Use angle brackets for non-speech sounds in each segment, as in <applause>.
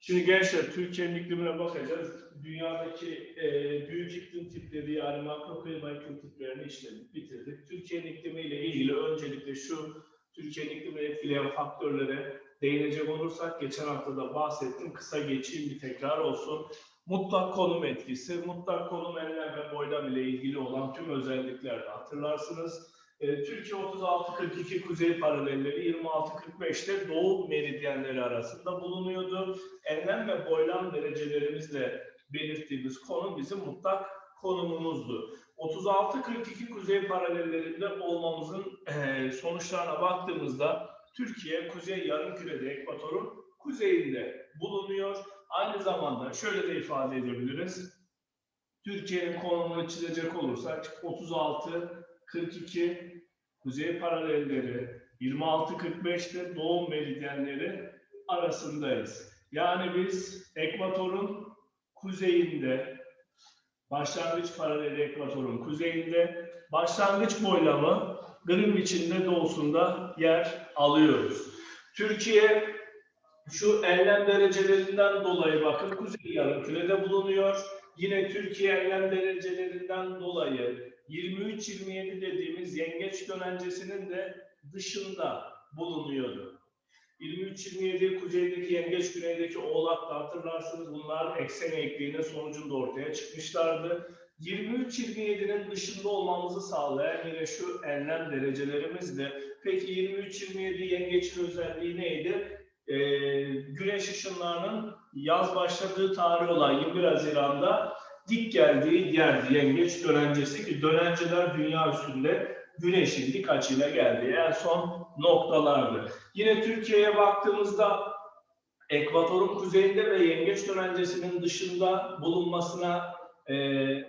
Şimdi gençler Türkiye'nin iklimine bakacağız. Dünyadaki e, büyük iklim tipleri yani makro klima iklim tiplerini işledik, bitirdik. Türkiye'nin iklimiyle ilgili öncelikle şu Türkiye'nin iklimini etkileyen faktörlere değinecek olursak geçen hafta da bahsettim. Kısa geçeyim bir tekrar olsun. Mutlak konum etkisi, mutlak konum enlem ve boylam ile ilgili olan tüm özellikler de hatırlarsınız. E, Türkiye 36-42 kuzey paralelleri 26-45'te doğu meridyenleri arasında bulunuyordu. Enlem ve boylam derecelerimizle belirttiğimiz konum bizim mutlak konumumuzdu. 36-42 kuzey paralellerinde olmamızın e, sonuçlarına baktığımızda Türkiye kuzey yarımkürede ekvatorun kuzeyinde bulunuyor. Aynı zamanda şöyle de ifade edebiliriz. Türkiye'nin konumunu çizecek olursak 36 42 kuzey paralelleri 26-45'te doğu meridyenleri arasındayız. Yani biz ekvatorun kuzeyinde başlangıç paraleli ekvatorun kuzeyinde başlangıç boylamı Greenwich'in de doğusunda yer alıyoruz. Türkiye şu enlem derecelerinden dolayı bakın kuzey yarımkürede bulunuyor. Yine Türkiye enlem derecelerinden dolayı 23-27 dediğimiz yengeç dönencesinin de dışında bulunuyordu. 23-27 kuzeydeki yengeç, güneydeki oğlak da hatırlarsınız bunlar eksen eğikliğinin sonucunda ortaya çıkmışlardı. 23-27'nin dışında olmamızı sağlayan yine şu enlem derecelerimizdi. Peki 23-27 yengeçin özelliği neydi? Ee, güneş ışınlarının yaz başladığı tarih olan 21 Haziran'da dik geldiği yerdi yengeç dönencesi ki dönenceler dünya üstünde güneşin dik açıyla geldiği en son noktalardı. Yine Türkiye'ye baktığımızda ekvatorun kuzeyinde ve yengeç dönencesinin dışında bulunmasına e,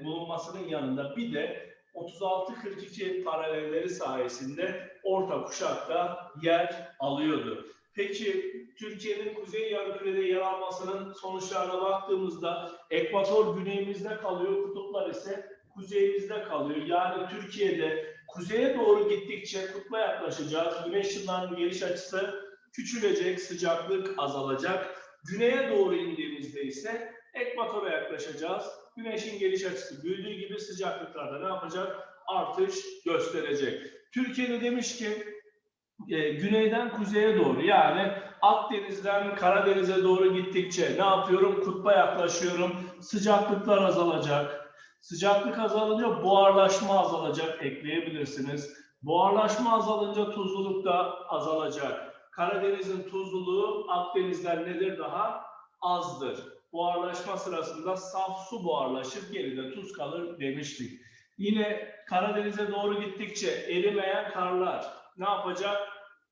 bulunmasının yanında bir de 36-42 paralelleri sayesinde orta kuşakta yer alıyordu. Peki Türkiye'nin kuzey yarımkürede yer almasının sonuçlarına baktığımızda ekvator güneyimizde kalıyor, kutuplar ise kuzeyimizde kalıyor. Yani Türkiye'de kuzeye doğru gittikçe kutba yaklaşacağız. Güneş ışınlarının geliş açısı küçülecek, sıcaklık azalacak. Güneye doğru indiğimizde ise ekvatora yaklaşacağız. Güneşin geliş açısı büyüdüğü gibi sıcaklıklarda ne yapacak? Artış gösterecek. Türkiye'de demiş ki e, güneyden kuzeye doğru yani Akdeniz'den Karadeniz'e doğru gittikçe ne yapıyorum? Kutba yaklaşıyorum. Sıcaklıklar azalacak. Sıcaklık azalınca buharlaşma azalacak ekleyebilirsiniz. Buharlaşma azalınca tuzluluk da azalacak. Karadeniz'in tuzluluğu Akdeniz'den nedir daha? Azdır. Buharlaşma sırasında saf su buharlaşıp geride tuz kalır demiştik. Yine Karadeniz'e doğru gittikçe erimeyen karlar ne yapacak?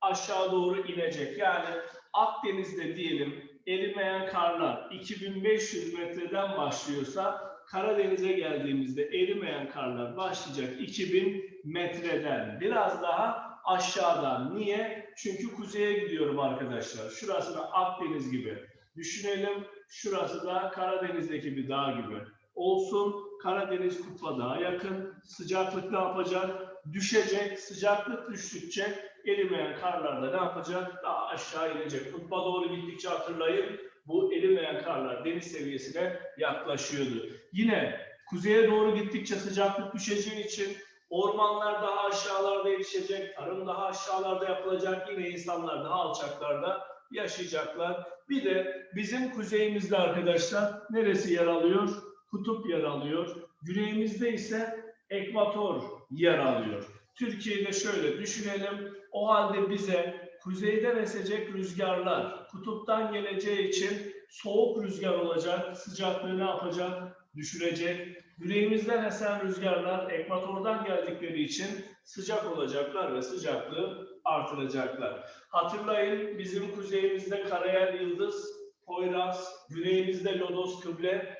Aşağı doğru inecek. Yani Akdeniz'de diyelim erimeyen karlar 2500 metreden başlıyorsa Karadeniz'e geldiğimizde erimeyen karlar başlayacak 2000 metreden. Biraz daha aşağıdan. Niye? Çünkü kuzeye gidiyorum arkadaşlar. Şurası da Akdeniz gibi. Düşünelim şurası da Karadeniz'deki bir dağ gibi. Olsun Karadeniz kutba daha yakın. Sıcaklık ne yapacak? Düşecek. Sıcaklık düştükçe erimeyen karlar da ne yapacak? Daha aşağı inecek. Kutba doğru gittikçe hatırlayın bu erimeyen karlar deniz seviyesine yaklaşıyordu. Yine kuzeye doğru gittikçe sıcaklık düşeceği için ormanlar daha aşağılarda erişecek, tarım daha aşağılarda yapılacak, yine insanlar daha alçaklarda yaşayacaklar. Bir de bizim kuzeyimizde arkadaşlar neresi yer alıyor? Kutup yer alıyor. Güneyimizde ise ekvator yer alıyor. Türkiye'de şöyle düşünelim. O halde bize kuzeyden esecek rüzgarlar kutuptan geleceği için soğuk rüzgar olacak, sıcaklığı ne yapacak? Düşürecek. Güneyimizden esen rüzgarlar ekvatordan geldikleri için sıcak olacaklar ve sıcaklığı artıracaklar. Hatırlayın bizim kuzeyimizde Karayel Yıldız, Poyraz, güneyimizde Lodos Kıble,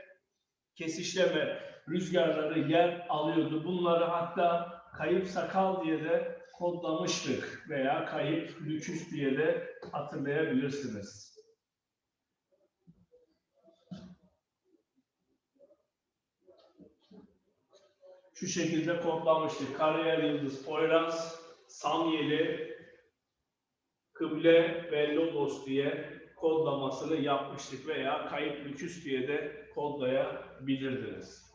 kesişleme rüzgarları yer alıyordu. Bunları hatta kayıp sakal diye de kodlamıştık veya kayıp lüküs diye de hatırlayabilirsiniz. Şu şekilde kodlamıştık. Kariyer Yıldız, Poyraz, Samyeli, Kıble ve Logos diye kodlamasını yapmıştık veya kayıp lüküs diye de kodlayabilirdiniz.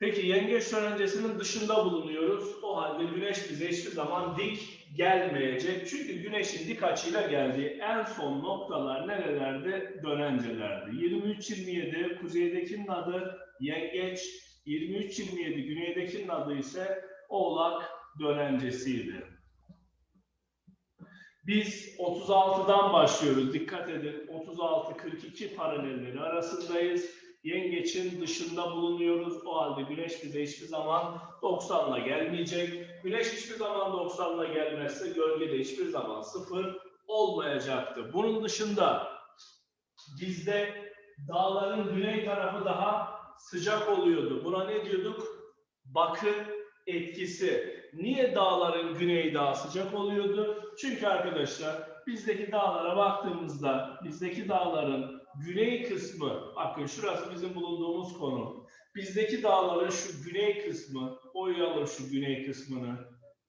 Peki yengeç dönencesinin dışında bulunuyoruz. O halde güneş bize hiçbir zaman dik gelmeyecek. Çünkü güneşin dik açıyla geldiği en son noktalar nerelerde? Dönencelerde. 23-27 kuzeydekinin adı yengeç, 23-27 güneydekinin adı ise oğlak dönencesiydi. Biz 36'dan başlıyoruz. Dikkat edin. 36-42 paralelleri arasındayız. Yengeçin dışında bulunuyoruz. O halde güneş bize hiçbir zaman 90'la gelmeyecek. Güneş hiçbir zaman 90'la gelmezse gölge de hiçbir zaman sıfır olmayacaktır. Bunun dışında bizde dağların güney tarafı daha sıcak oluyordu. Buna ne diyorduk? Bakı etkisi. Niye dağların güneyi daha sıcak oluyordu? Çünkü arkadaşlar bizdeki dağlara baktığımızda bizdeki dağların güney kısmı, bakın şurası bizim bulunduğumuz konu. Bizdeki dağların şu güney kısmı, boyayalım şu güney kısmını.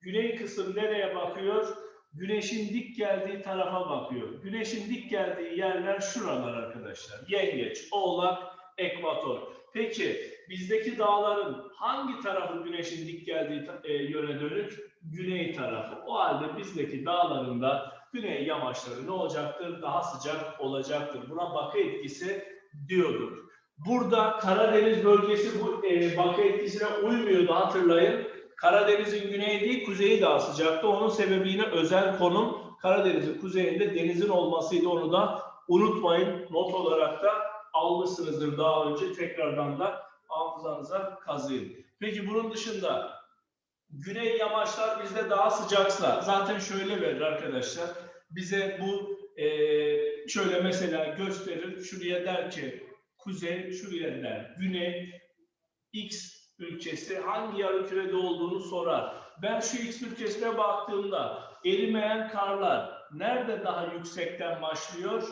Güney kısım nereye bakıyor? Güneşin dik geldiği tarafa bakıyor. Güneşin dik geldiği yerler şuralar arkadaşlar. Yengeç, Oğlak, Ekvator. Peki bizdeki dağların hangi tarafı güneşin dik geldiği e, yöne dönük? Güney tarafı. O halde bizdeki dağların da güney yamaçları ne olacaktır? Daha sıcak olacaktır. Buna bakı etkisi diyorduk. Burada Karadeniz bölgesi bu e, bakı etkisine uymuyordu hatırlayın. Karadeniz'in güneyi değil kuzeyi daha sıcaktı. Onun sebebi yine özel konum Karadeniz'in kuzeyinde denizin olmasıydı. Onu da unutmayın. Not olarak da almışsınızdır daha önce. Tekrardan da hafızanıza kazıyın. Peki bunun dışında güney yamaçlar bizde daha sıcaksa zaten şöyle verir arkadaşlar. Bize bu eee, şöyle mesela gösterir. Şuraya der ki kuzey, şuraya der güney, X ülkesi hangi yarı kürede olduğunu sorar. Ben şu X ülkesine baktığımda erimeyen karlar nerede daha yüksekten başlıyor?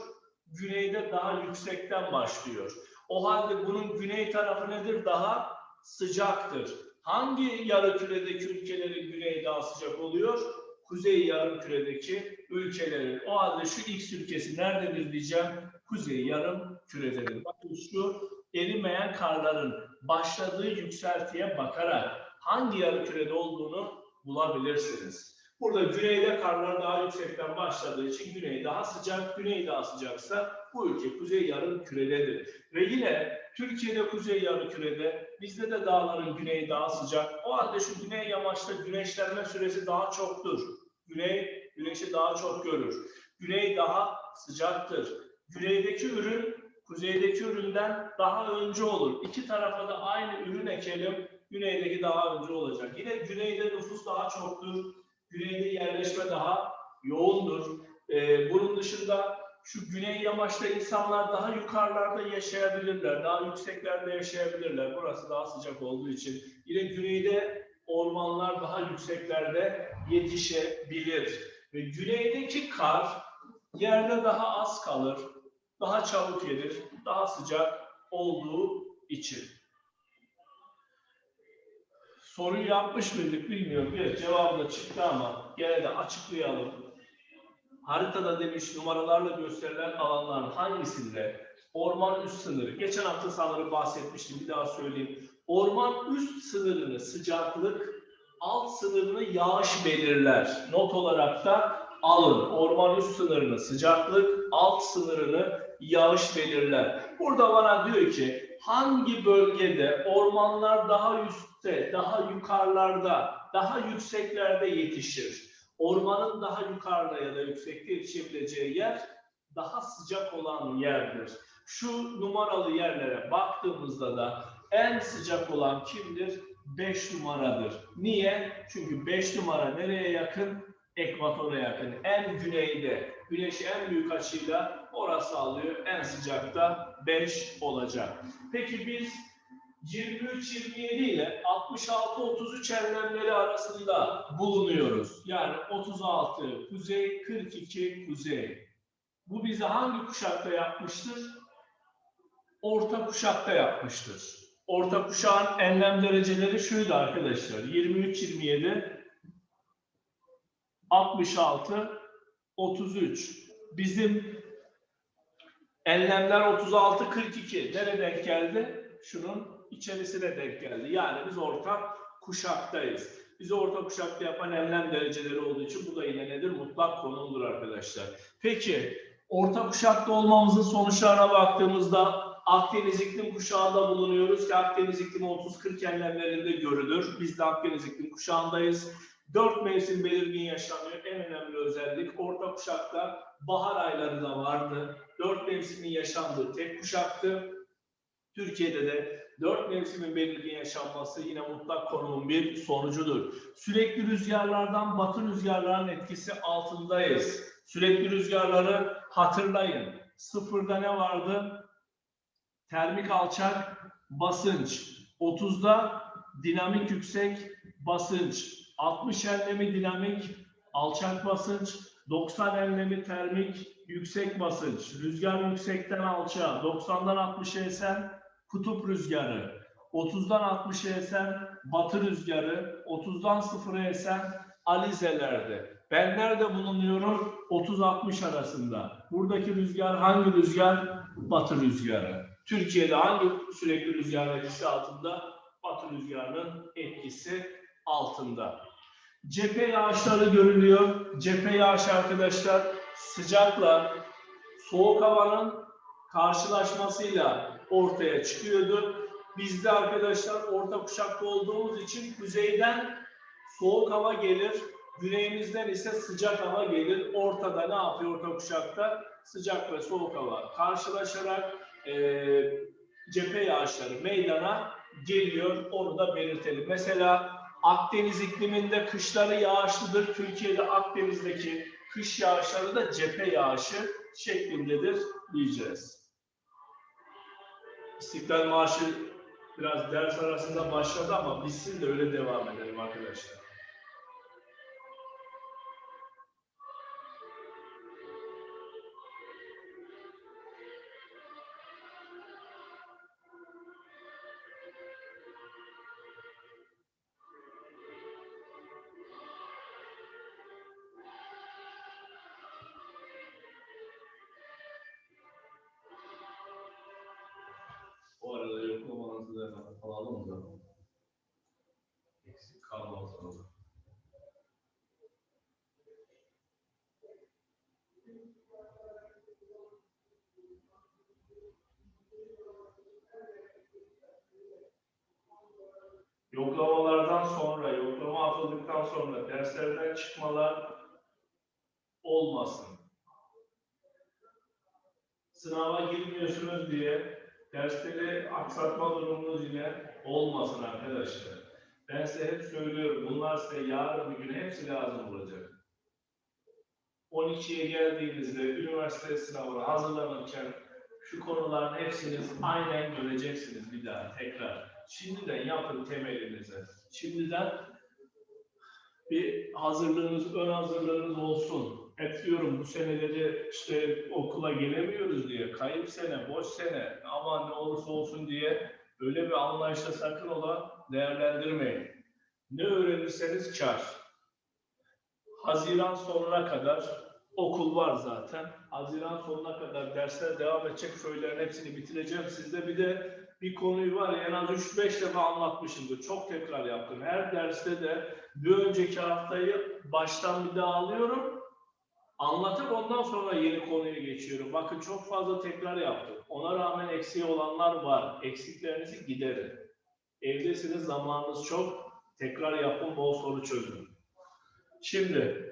Güneyde daha yüksekten başlıyor. O halde bunun güney tarafı nedir? Daha sıcaktır. Hangi yarı küredeki ülkelerin güneyi daha sıcak oluyor? Kuzey yarım küredeki ülkelerin. O halde şu X ülkesi nerededir diyeceğim? Kuzey yarım kürededir. Bakın şu erimeyen karların başladığı yükseltiye bakarak hangi yarı kürede olduğunu bulabilirsiniz. Burada güneyde karlar daha yüksekten başladığı için güney daha sıcak, güney daha sıcaksa bu ülke kuzey yarım kürededir. Ve yine Türkiye'de kuzey yarı kürede, bizde de dağların güneyi daha sıcak. O halde şu güney yamaçta güneşlenme süresi daha çoktur. Güney güneşi daha çok görür. Güney daha sıcaktır. Güneydeki ürün kuzeydeki üründen daha önce olur. İki tarafa da aynı ürün ekelim. Güneydeki daha önce olacak. Yine güneyde nüfus daha çoktur. Güneyde yerleşme daha yoğundur. Ee, bunun dışında şu güney yamaçta insanlar daha yukarılarda yaşayabilirler. Daha yükseklerde yaşayabilirler. Burası daha sıcak olduğu için. Yine güneyde ormanlar daha yükseklerde yetişebilir. Ve güneydeki kar yerde daha az kalır daha çabuk erir, daha sıcak olduğu için. Soruyu yapmış mıydık bilmiyorum. Evet cevabı da çıktı ama gene de açıklayalım. Haritada demiş numaralarla gösterilen alanların hangisinde orman üst sınırı, geçen hafta sanırım bahsetmiştim bir daha söyleyeyim. Orman üst sınırını sıcaklık, alt sınırını yağış belirler. Not olarak da alın. Orman üst sınırını sıcaklık, alt sınırını yağış belirler. Burada bana diyor ki hangi bölgede ormanlar daha üstte, daha yukarılarda, daha yükseklerde yetişir? Ormanın daha yukarıda ya da yüksekte yetişebileceği yer daha sıcak olan yerdir. Şu numaralı yerlere baktığımızda da en sıcak olan kimdir? 5 numaradır. Niye? Çünkü 5 numara nereye yakın? Ekvatora yakın. En güneyde. Güneş en büyük açıyla orası alıyor. En sıcakta 5 olacak. Peki biz 23-27 ile 66-33 enlemleri arasında bulunuyoruz. Yani 36 kuzey, 42 kuzey. Bu bizi hangi kuşakta yapmıştır? Orta kuşakta yapmıştır. Orta kuşağın enlem dereceleri şuydu arkadaşlar. 23-27, 66, 33. Bizim Enlemler 36-42. Nereye denk geldi? Şunun içerisine denk geldi. Yani biz orta kuşaktayız. Bizi orta kuşakta yapan enlem dereceleri olduğu için bu da yine nedir? Mutlak konumdur arkadaşlar. Peki orta kuşakta olmamızın sonuçlarına baktığımızda Akdeniz iklim kuşağında bulunuyoruz ki Akdeniz iklimi 30-40 enlemlerinde görülür. Biz de Akdeniz iklim kuşağındayız. Dört mevsim belirgin yaşanıyor. En önemli özellik orta kuşakta bahar ayları da vardı. Dört mevsimin yaşandığı tek kuşaktı. Türkiye'de de dört mevsimin belirgin yaşanması yine mutlak konumun bir sonucudur. Sürekli rüzgarlardan batı rüzgarların etkisi altındayız. Sürekli rüzgarları hatırlayın. Sıfırda ne vardı? Termik alçak basınç. 30'da dinamik yüksek basınç. 60 enlemi dinamik alçak basınç. 90 enlemi termik yüksek basınç. Rüzgar yüksekten alçağa. 90'dan 60'a esen kutup rüzgarı. 30'dan 60'a esen batı rüzgarı. 30'dan 0'a esen alizelerde. Ben nerede bulunuyorum? 30-60 arasında. Buradaki rüzgar hangi rüzgar? Batı rüzgarı. Türkiye'de hangi sürekli rüzgar etkisi altında? Batı rüzgarının etkisi altında. Cephe yağışları görülüyor. Cephe yağışı arkadaşlar sıcakla soğuk havanın karşılaşmasıyla ortaya çıkıyordu. Bizde arkadaşlar orta kuşakta olduğumuz için kuzeyden soğuk hava gelir. Güneyimizden ise sıcak hava gelir. Ortada ne yapıyor orta kuşakta? Sıcak ve soğuk hava karşılaşarak eee cephe yağışları meydana geliyor. Onu da belirtelim. Mesela Akdeniz ikliminde kışları yağışlıdır. Türkiye'de Akdeniz'deki kış yağışları da cephe yağışı şeklindedir diyeceğiz. İstiklal Marşı biraz ders arasında başladı ama bitsin de öyle devam edelim arkadaşlar. Da alalım da. Eksik kalmasın. Yoklamalardan sonra, yoklama atıldıktan sonra derslerden çıkmalar olmasın. Sınava girmiyorsunuz diye dersleri aksatma durumunuz yine olmasın arkadaşlar. Ben size hep söylüyorum, bunlar size yarın bir gün hepsi lazım olacak. 12'ye geldiğinizde üniversite sınavına hazırlanırken şu konuların hepsini aynen göreceksiniz bir daha tekrar. Şimdiden yapın temelinizi. Şimdiden bir hazırlığınız, ön hazırlığınız olsun. Hep diyorum bu seneleri işte okula gelemiyoruz diye, kayıp sene, boş sene, ama ne olursa olsun diye öyle bir anlayışla sakın ola değerlendirmeyin. Ne öğrenirseniz kar. Haziran sonuna kadar okul var zaten. Haziran sonuna kadar dersler devam edecek. Söylerin hepsini bitireceğim. Sizde bir de bir konuyu var ya en az 3-5 defa anlatmışımdır. Çok tekrar yaptım. Her derste de bir önceki haftayı baştan bir daha alıyorum. Anlatıp ondan sonra yeni konuya geçiyorum. Bakın çok fazla tekrar yaptım. Ona rağmen eksiği olanlar var. Eksiklerinizi giderin. Evdesiniz, zamanınız çok. Tekrar yapın, bol soru çözün. Şimdi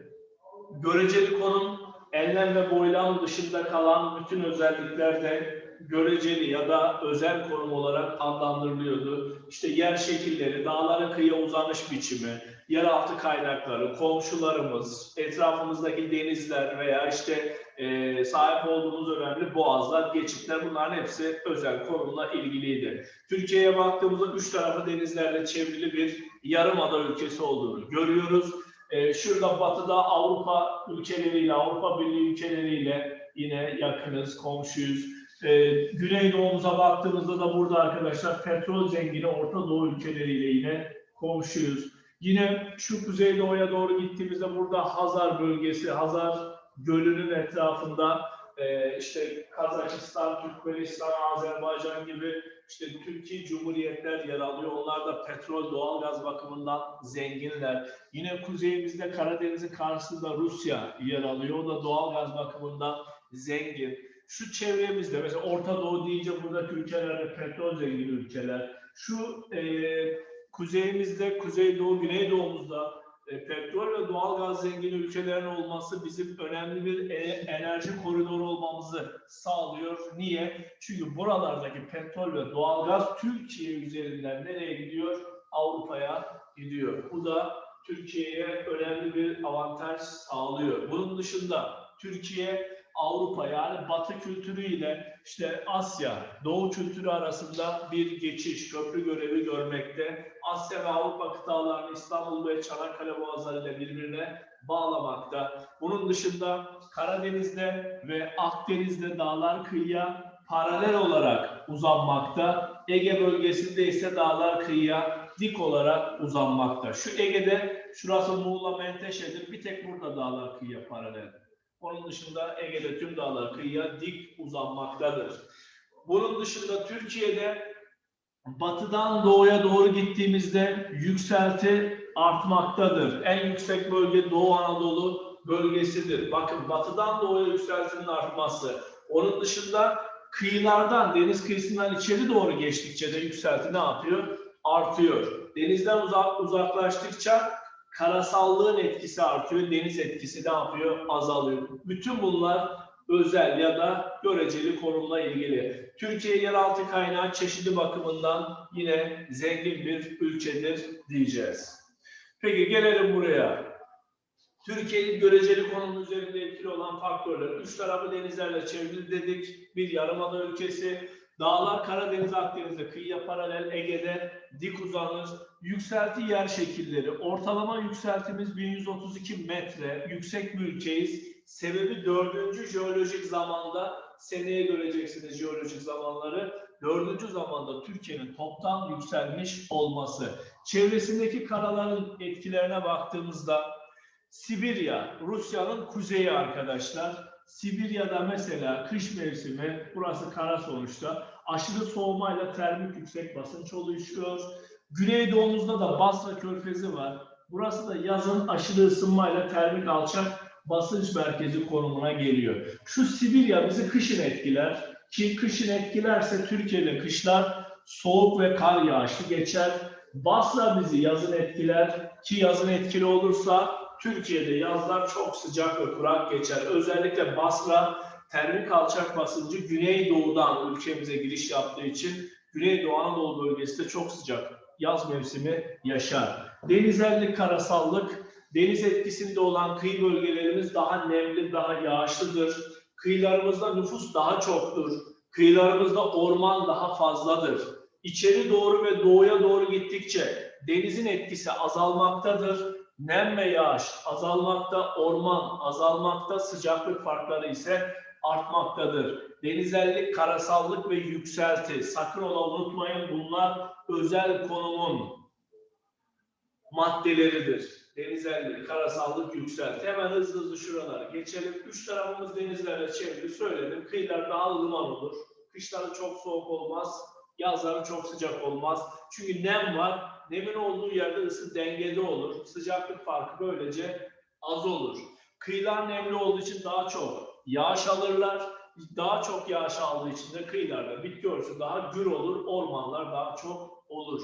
göreceli konum enlem ve boylam dışında kalan bütün özellikler de göreceli ya da özel konum olarak adlandırılıyordu. İşte yer şekilleri, dağların kıyıya uzanış biçimi, yeraltı kaynakları, komşularımız, etrafımızdaki denizler veya işte e, sahip olduğumuz önemli boğazlar, geçitler bunların hepsi özel konumla ilgiliydi. Türkiye'ye baktığımızda üç tarafı denizlerle çevrili bir yarımada ülkesi olduğunu görüyoruz. E, şurada batıda Avrupa ülkeleriyle, Avrupa Birliği ülkeleriyle yine yakınız, komşuyuz. E, Güneydoğumuza baktığımızda da burada arkadaşlar petrol zengini Orta Doğu ülkeleriyle yine komşuyuz. Yine şu kuzeydoğuya doğru gittiğimizde burada Hazar bölgesi, Hazar Gölü'nün etrafında e, işte Kazakistan, Türkmenistan, Azerbaycan gibi işte Türkiye Cumhuriyetler yer alıyor. Onlar da petrol, doğalgaz bakımından zenginler. Yine kuzeyimizde Karadeniz'in karşısında Rusya yer alıyor. O da doğalgaz bakımından zengin. Şu çevremizde mesela Orta Doğu deyince buradaki ülkelerde petrol zengin ülkeler. Şu e, kuzeyimizde, Kuzeydoğu, Güneydoğumuzda e, petrol ve doğalgaz zengin ülkelerin olması bizim önemli bir e- enerji koridoru olmamızı sağlıyor. Niye? Çünkü buralardaki petrol ve doğalgaz Türkiye üzerinden nereye gidiyor? Avrupa'ya gidiyor. Bu da Türkiye'ye önemli bir avantaj sağlıyor. Bunun dışında Türkiye Avrupa yani Batı kültürüyle işte Asya, Doğu kültürü arasında bir geçiş, köprü görevi görmekte. Asya ve Avrupa kıtalarını İstanbul ve Çanakkale boğazlarıyla birbirine bağlamakta. Bunun dışında Karadeniz'de ve Akdeniz'de dağlar kıyıya paralel olarak uzanmakta. Ege bölgesinde ise dağlar kıyıya dik olarak uzanmakta. Şu Ege'de şurası Muğla Menteşe'dir. Bir tek burada dağlar kıyıya paralel. Onun dışında Ege'de tüm dağlar kıyıya dik uzanmaktadır. Bunun dışında Türkiye'de batıdan doğuya doğru gittiğimizde yükselti artmaktadır. En yüksek bölge Doğu Anadolu bölgesidir. Bakın batıdan doğuya yükseltinin artması. Onun dışında kıyılardan, deniz kıyısından içeri doğru geçtikçe de yükselti ne yapıyor? Artıyor. Denizden uzak, uzaklaştıkça karasallığın etkisi artıyor, deniz etkisi ne yapıyor? Azalıyor. Bütün bunlar özel ya da göreceli konumla ilgili. Türkiye yeraltı kaynağı çeşidi bakımından yine zengin bir ülkedir diyeceğiz. Peki gelelim buraya. Türkiye'nin göreceli konum üzerinde etkili olan faktörler. Üç tarafı denizlerle çevrili dedik. Bir yarımada ülkesi. Dağlar Karadeniz, Akdeniz'de kıyıya paralel, Ege'de dik uzanır. Yükselti yer şekilleri. Ortalama yükseltimiz 1132 metre. Yüksek bir ülkeyiz. Sebebi dördüncü jeolojik zamanda seneye göreceksiniz jeolojik zamanları. Dördüncü zamanda Türkiye'nin toptan yükselmiş olması. Çevresindeki karaların etkilerine baktığımızda Sibirya, Rusya'nın kuzeyi arkadaşlar. Sibirya'da mesela kış mevsimi, burası kara sonuçta, aşırı soğumayla termik yüksek basınç oluşuyor. Güneydoğumuzda da Basra Körfezi var. Burası da yazın aşırı ısınmayla termik alçak basınç merkezi konumuna geliyor. Şu Sibirya bizi kışın etkiler ki kışın etkilerse Türkiye'de kışlar soğuk ve kar yağışlı geçer. Basra bizi yazın etkiler ki yazın etkili olursa Türkiye'de yazlar çok sıcak ve kurak geçer. Özellikle Basra termik alçak basıncı Güneydoğu'dan ülkemize giriş yaptığı için Güneydoğu Anadolu bölgesi de çok sıcak yaz mevsimi yaşar. Denizellik, karasallık, deniz etkisinde olan kıyı bölgelerimiz daha nemli, daha yağışlıdır. Kıyılarımızda nüfus daha çoktur. Kıyılarımızda orman daha fazladır. İçeri doğru ve doğuya doğru gittikçe denizin etkisi azalmaktadır. Nem ve yağış azalmakta, orman azalmakta, sıcaklık farkları ise artmaktadır. Denizellik, karasallık ve yükselti. Sakın ola unutmayın bunlar özel konumun maddeleridir. Denizellik, karasallık, yükselti. Hemen hızlı hızlı şuralara geçelim. Üç tarafımız denizlerle çevrili söyledim. Kıyılar daha ılıman olur. Kışları çok soğuk olmaz. Yazları çok sıcak olmaz. Çünkü nem var. Nemin olduğu yerde ısı dengede olur. Sıcaklık farkı böylece az olur. Kıyılar nemli olduğu için daha çok yağış alırlar. Daha çok yağış aldığı için de kıyılarda bitki örtüsü daha gür olur. Ormanlar daha çok olur.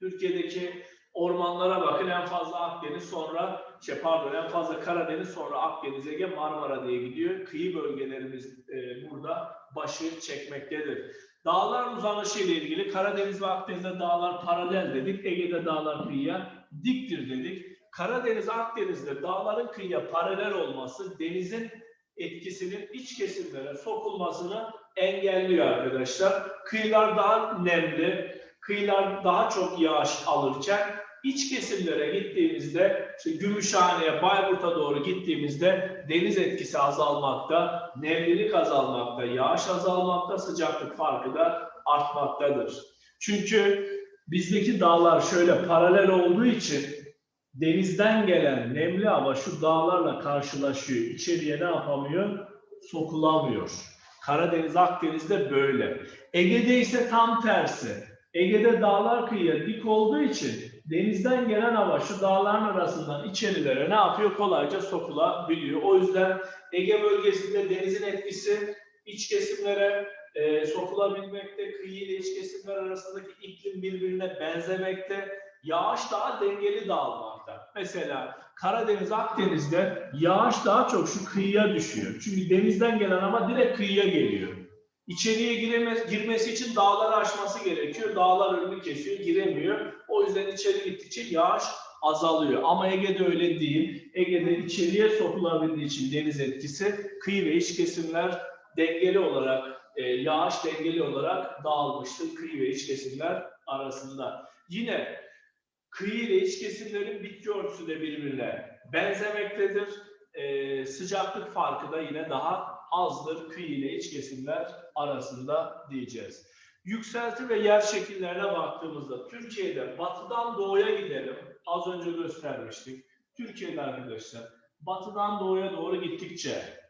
Türkiye'deki ormanlara bakın en fazla Akdeniz sonra şey pardon en fazla Karadeniz sonra Akdeniz Ege Marmara diye gidiyor. Kıyı bölgelerimiz e, burada başı çekmektedir. Dağlar uzanışı ile ilgili Karadeniz ve Akdeniz'de dağlar paralel dedik. Ege'de dağlar kıyıya diktir dedik. Karadeniz, Akdeniz'de dağların kıyıya paralel olması denizin etkisinin iç kesimlere sokulmasını engelliyor arkadaşlar. Kıyılar daha nemli, kıyılar daha çok yağış alırken iç kesimlere gittiğimizde işte Gümüşhane'ye, Bayburt'a doğru gittiğimizde deniz etkisi azalmakta, nemlilik azalmakta, yağış azalmakta, sıcaklık farkı da artmaktadır. Çünkü bizdeki dağlar şöyle paralel olduğu için denizden gelen nemli hava şu dağlarla karşılaşıyor. İçeriye ne yapamıyor? sokulamıyor. Karadeniz, Akdeniz'de böyle. Ege'de ise tam tersi. Ege'de dağlar kıyıya dik olduğu için denizden gelen hava şu dağların arasından içerilere ne yapıyor? Kolayca sokulabiliyor. O yüzden Ege bölgesinde denizin etkisi iç kesimlere e, sokulabilmekte, kıyı ile iç kesimler arasındaki iklim birbirine benzemekte, yağış daha dengeli dağılmakta. Mesela Karadeniz, Akdeniz'de yağış daha çok şu kıyıya düşüyor. Çünkü denizden gelen hava direkt kıyıya geliyor. İçeriye giremez, girmesi için dağları aşması gerekiyor. Dağlar önünü kesiyor, giremiyor. Yüzden içeri gittikçe yağış azalıyor. Ama Ege'de öyle değil. Ege'de içeriye sokulabildiği için deniz etkisi kıyı ve iç kesimler dengeli olarak, e, yağış dengeli olarak dağılmıştır kıyı ve iç kesimler arasında. Yine kıyı ile iç kesimlerin bitki örtüsü de birbirine benzemektedir. E, sıcaklık farkı da yine daha azdır kıyı ile iç kesimler arasında diyeceğiz. Yükselti ve yer şekillerine baktığımızda Türkiye'de batıdan doğuya gidelim. Az önce göstermiştik. Türkiye'de arkadaşlar batıdan doğuya doğru gittikçe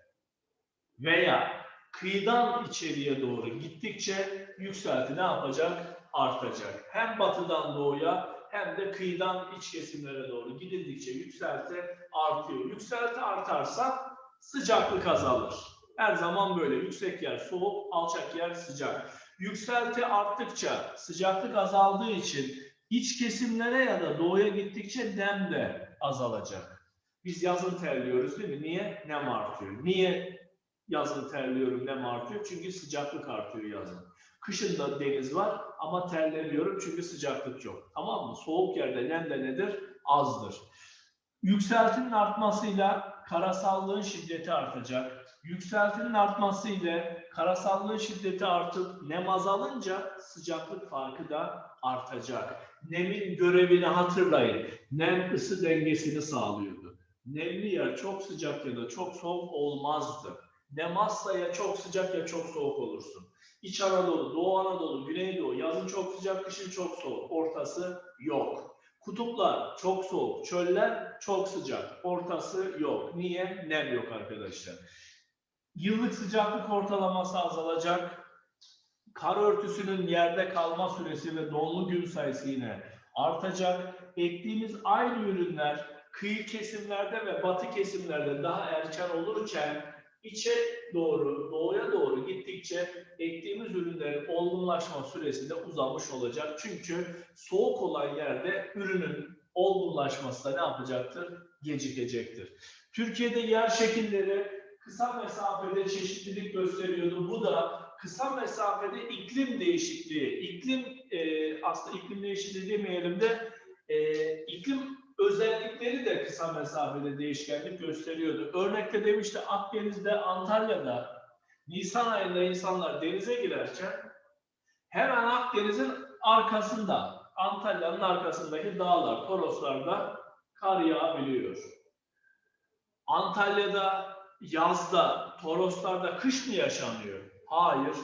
veya kıyıdan içeriye doğru gittikçe yükselti ne yapacak? Artacak. Hem batıdan doğuya hem de kıyıdan iç kesimlere doğru gidildikçe yükselti artıyor. Yükselti artarsa sıcaklık azalır. Her zaman böyle. Yüksek yer soğuk, alçak yer sıcak. Yükselti arttıkça sıcaklık azaldığı için iç kesimlere ya da doğuya gittikçe nem de azalacak. Biz yazın terliyoruz değil mi? Niye? Nem artıyor. Niye yazın terliyorum, nem artıyor? Çünkü sıcaklık artıyor yazın. Kışın da deniz var ama terlemiyorum çünkü sıcaklık yok. Tamam mı? Soğuk yerde nem de nedir? Azdır. Yükseltinin artmasıyla karasallığın şiddeti artacak. Yükseltinin artması ile karasallığın şiddeti artıp nem azalınca sıcaklık farkı da artacak. Nemin görevini hatırlayın. Nem ısı dengesini sağlıyordu. Nemli yer çok sıcak ya da çok soğuk olmazdı. Nem azsa ya çok sıcak ya çok soğuk olursun. İç Anadolu, Doğu Anadolu, Güneydoğu yazın çok sıcak, kışın çok soğuk. Ortası yok. Kutuplar çok soğuk, çöller çok sıcak. Ortası yok. Niye? Nem yok arkadaşlar. Yıllık sıcaklık ortalaması azalacak. Kar örtüsünün yerde kalma süresi ve donlu gün sayısı yine artacak. Ektiğimiz aynı ürünler kıyı kesimlerde ve batı kesimlerde daha erken olurken içe doğru, doğuya doğru gittikçe ektiğimiz ürünlerin olgunlaşma süresi de uzamış olacak. Çünkü soğuk olan yerde ürünün olgunlaşması da ne yapacaktır? Gecikecektir. Türkiye'de yer şekilleri kısa mesafede çeşitlilik gösteriyordu. Bu da kısa mesafede iklim değişikliği, iklim e, aslında iklim değişikliği demeyelim de e, iklim özellikleri de kısa mesafede değişkenlik gösteriyordu. Örnekte demişti Akdeniz'de, Antalya'da Nisan ayında insanlar denize girerken hemen Akdeniz'in arkasında, Antalya'nın arkasındaki dağlar, Toroslar'da kar yağabiliyor. Antalya'da yazda, Toroslar'da kış mı yaşanıyor? Hayır.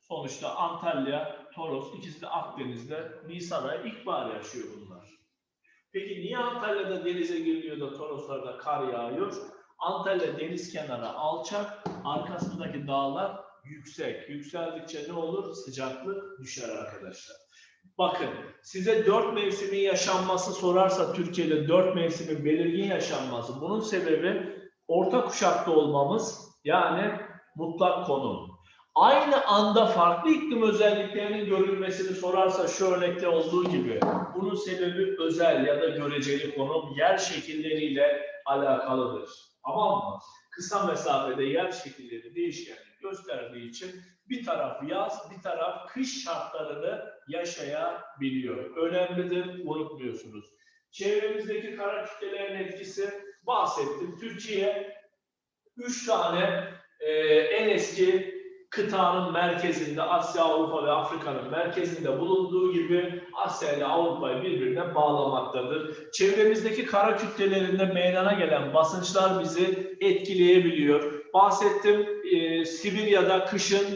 Sonuçta Antalya, Toros ikisi de Akdeniz'de Nisan ayı ilkbahar yaşıyor bunlar. Peki niye Antalya'da denize giriliyor da Toroslar'da kar yağıyor? Antalya deniz kenarı alçak, arkasındaki dağlar yüksek. Yükseldikçe ne olur? Sıcaklık düşer arkadaşlar. Bakın size dört mevsimin yaşanması sorarsa Türkiye'de dört mevsimin belirgin yaşanması. Bunun sebebi orta kuşakta olmamız yani mutlak konum. Aynı anda farklı iklim özelliklerinin görülmesini sorarsa şu örnekte olduğu gibi bunun sebebi özel ya da göreceli konum yer şekilleriyle alakalıdır. Tamam mı? Kısa mesafede yer şekilleri değişkenlik gösterdiği için bir taraf yaz, bir taraf kış şartlarını yaşayabiliyor. Önemlidir, unutmuyorsunuz. Çevremizdeki kara kütlelerin etkisi bahsettim. Türkiye üç tane e, en eski kıtanın merkezinde Asya, Avrupa ve Afrika'nın merkezinde bulunduğu gibi Asya ile Avrupa'yı birbirine bağlamaktadır. Çevremizdeki kara kütlelerinde meydana gelen basınçlar bizi etkileyebiliyor. Bahsettim e, Sibirya'da kışın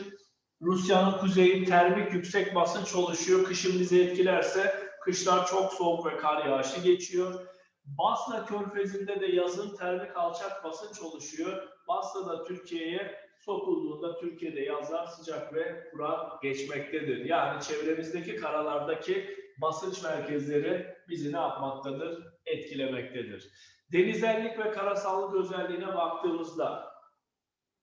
Rusya'nın kuzeyi termik yüksek basınç oluşuyor. Kışın bizi etkilerse kışlar çok soğuk ve kar yağışı geçiyor. Basra Körfezi'nde de yazın termik alçak basınç oluşuyor. Basra da Türkiye'ye sokulduğunda Türkiye'de yazlar sıcak ve kurak geçmektedir. Yani çevremizdeki karalardaki basınç merkezleri bizi ne yapmaktadır? Etkilemektedir. Denizellik ve karasallık özelliğine baktığımızda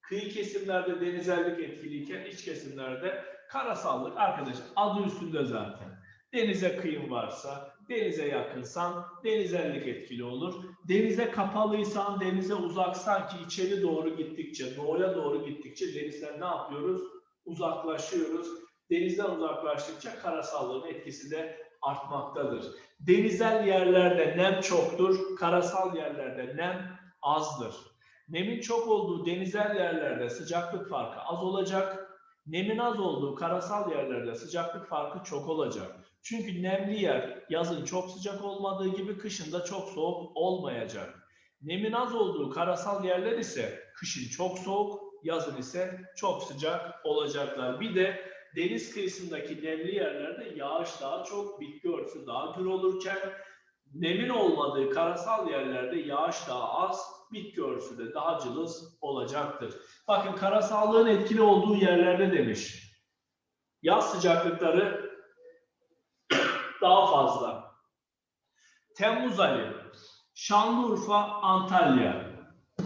kıyı kesimlerde denizellik etkiliyken iç kesimlerde karasallık arkadaşlar adı üstünde zaten. Denize kıyın varsa, denize yakınsan denizellik etkili olur. Denize kapalıysan, denize uzaksan ki içeri doğru gittikçe, doğuya doğru gittikçe denizden ne yapıyoruz? Uzaklaşıyoruz. Denizden uzaklaştıkça karasallığın etkisi de artmaktadır. Denizel yerlerde nem çoktur, karasal yerlerde nem azdır. Nemin çok olduğu denizel yerlerde sıcaklık farkı az olacak. Nemin az olduğu karasal yerlerde sıcaklık farkı çok olacak. Çünkü nemli yer yazın çok sıcak olmadığı gibi kışın da çok soğuk olmayacak. Nemin az olduğu karasal yerler ise kışın çok soğuk, yazın ise çok sıcak olacaklar. Bir de deniz kıyısındaki nemli yerlerde yağış daha çok, bitki örtüsü daha gür olurken nemin olmadığı karasal yerlerde yağış daha az, bitki örtüsü de daha cılız olacaktır. Bakın karasallığın etkili olduğu yerlerde demiş. Yaz sıcaklıkları daha fazla. Temmuz ayı Şanlıurfa, Antalya.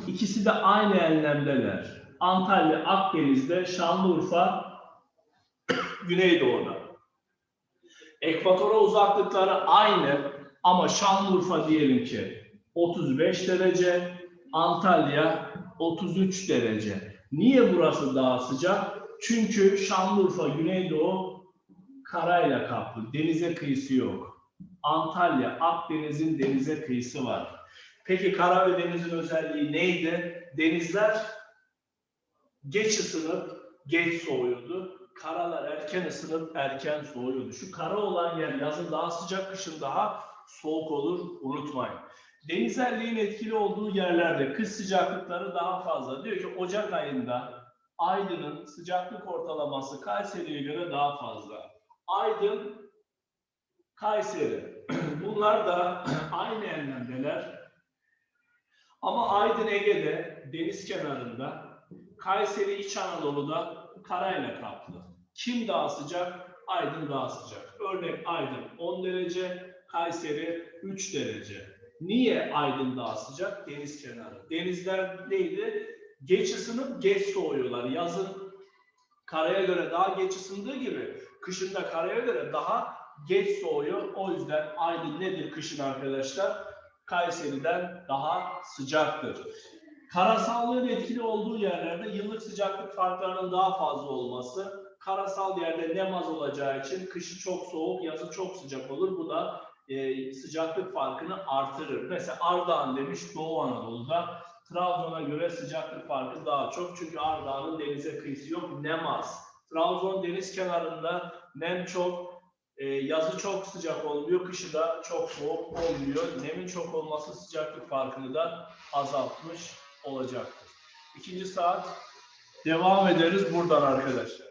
İkisi de aynı enlemdeler. Antalya Akdeniz'de, Şanlıurfa <clears throat> Güneydoğu'da. Ekvatora uzaklıkları aynı ama Şanlıurfa diyelim ki 35 derece, Antalya 33 derece. Niye burası daha sıcak? Çünkü Şanlıurfa Güneydoğu karayla kaplı, denize kıyısı yok. Antalya, Akdeniz'in denize kıyısı var. Peki kara ve denizin özelliği neydi? Denizler geç ısınıp geç soğuyordu. Karalar erken ısınıp erken soğuyordu. Şu kara olan yer yazın daha sıcak, kışın daha soğuk olur. Unutmayın. Denizelliğin etkili olduğu yerlerde kış sıcaklıkları daha fazla. Diyor ki Ocak ayında Aydın'ın sıcaklık ortalaması Kayseri'ye göre daha fazla. Aydın, Kayseri. <clears throat> Bunlar da <clears throat> aynı enlemdeler. Ama Aydın Ege'de deniz kenarında, Kayseri İç Anadolu'da karayla kaplı. Kim daha sıcak? Aydın daha sıcak. Örnek Aydın 10 derece, Kayseri 3 derece. Niye Aydın daha sıcak? Deniz kenarı. Denizler neydi? Geç ısınıp geç soğuyorlar. Yazın karaya göre daha geç ısındığı gibi kışın da karaya göre daha geç soğuyor. O yüzden Aydın nedir kışın arkadaşlar? Kayseri'den daha sıcaktır. Karasallığın etkili olduğu yerlerde yıllık sıcaklık farklarının daha fazla olması, karasal yerde nem az olacağı için kışı çok soğuk, yazı çok sıcak olur. Bu da e, sıcaklık farkını artırır. Mesela Ardahan demiş Doğu Anadolu'da. Trabzon'a göre sıcaklık farkı daha çok. Çünkü Ardahan'ın denize kıyısı yok, nem az. Trabzon deniz kenarında nem çok, e, yazı çok sıcak olmuyor, kışı da çok soğuk olmuyor. Nemin çok olması sıcaklık farkını da azaltmış olacaktır. İkinci saat devam ederiz buradan arkadaşlar.